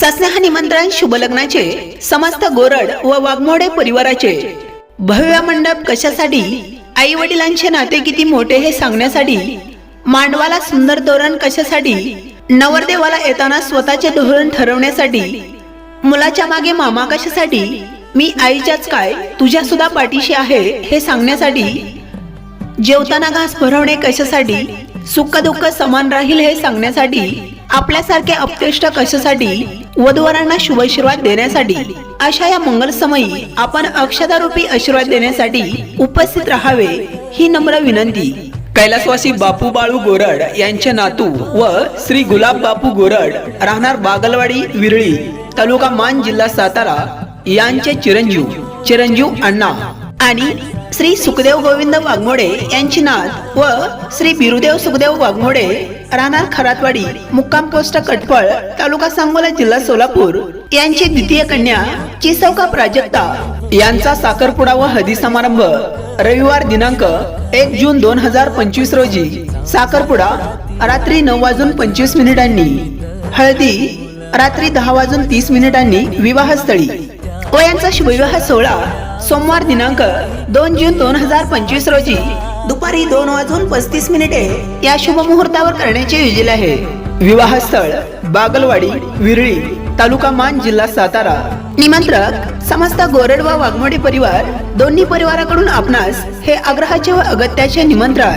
सस्नेह निमंत्रण शुभ लग्नाचे समस्त गोरड व वाघमोडे परिवाराचे. भव्य मंडप कशासाठी? आई वडिलांचे नाते किती मोठे हे सांगण्यासाठी? मांडवाला सुंदर तोरण कशासाठी? नवरदेवाला येताना स्वतःचे धोरण ठरवण्यासाठी? मुलाच्या मागे मामा कशासाठी? मी आईच्याच काय? तुझ्या सुद्धा पाठीशी आहे हे सांगण्यासाठी? जेवताना घास भरवणे कशासाठी? सुख दुःख समान राहील हे सांगण्यासाठी? आपल्यासारखे अपतेष्ट कशासाठी? वधूवरांना शुभाशीर्वाद देण्यासाठी? अशा या मंगल समयी आपण अक्षतारूपी आशीर्वाद देण्यासाठी उपस्थित राहावे ही नम्र विनंती. कैलासवासी बापू बाळू गोरड यांचे नातू व श्री गुलाब बापू गोरड राहणार बागलवाडी विरळी तालुका मान जिल्हा सातारा यांचे चिरंजीव चिरंजीव अण्णा. आणि श्री सुखदेव गोविंद वाघमोडे यांची नात व श्री बिरुदेव सुखदेव वाघमोडे राहणार खरातवाडी मुक्काम पोस्ट कटफळ तालुका सांगोला जिल्हा सोलापूर यांची द्वितीय कन्या चिसौका प्राजक्ता. यांचा साखरपुडा व हळदी समारंभ रविवार दिनांक एक जून दोन हजार पंचवीस रोजी. साखरपुडा रात्री नऊ वाजून पंचवीस मिनिटांनी. हळदी रात्री दहा वाजून तीस मिनिटांनी विवाहस्थळी. व यांचा शुभविवाह सोहळा सोमवार दिनांक दोन जून दोन हजार पंचवीस रोजी दुपारी दोन वाजून पस्तीस मिनिटे या शुभ मुहूर्तावर करण्याचे योजले आहे. विवाहस्थळ बागलवाडी विरळी तालुका मान जिल्हा सातारा. निमंत्रक समस्त गोरड व वाघमोडी परिवार दोन्ही परिवाराकडून आपणास हे आग्रहाचे व अगत्याचे निमंत्रण.